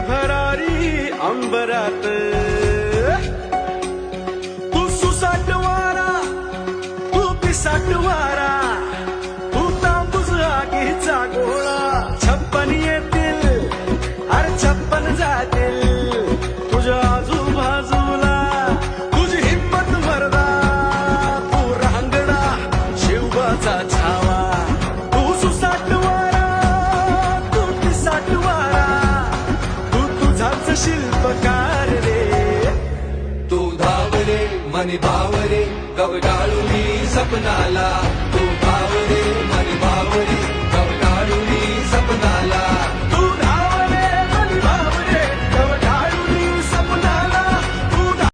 भरारी अंबरात। तू सुसाटवारा, तू पिसाटवारा, तू तापूस आगीचा गोळा, छप्पन येतील अरे छप्पन जातील. शिल्पकार रे तू धावरे मन भावरे गवडाळू मी सपनाला.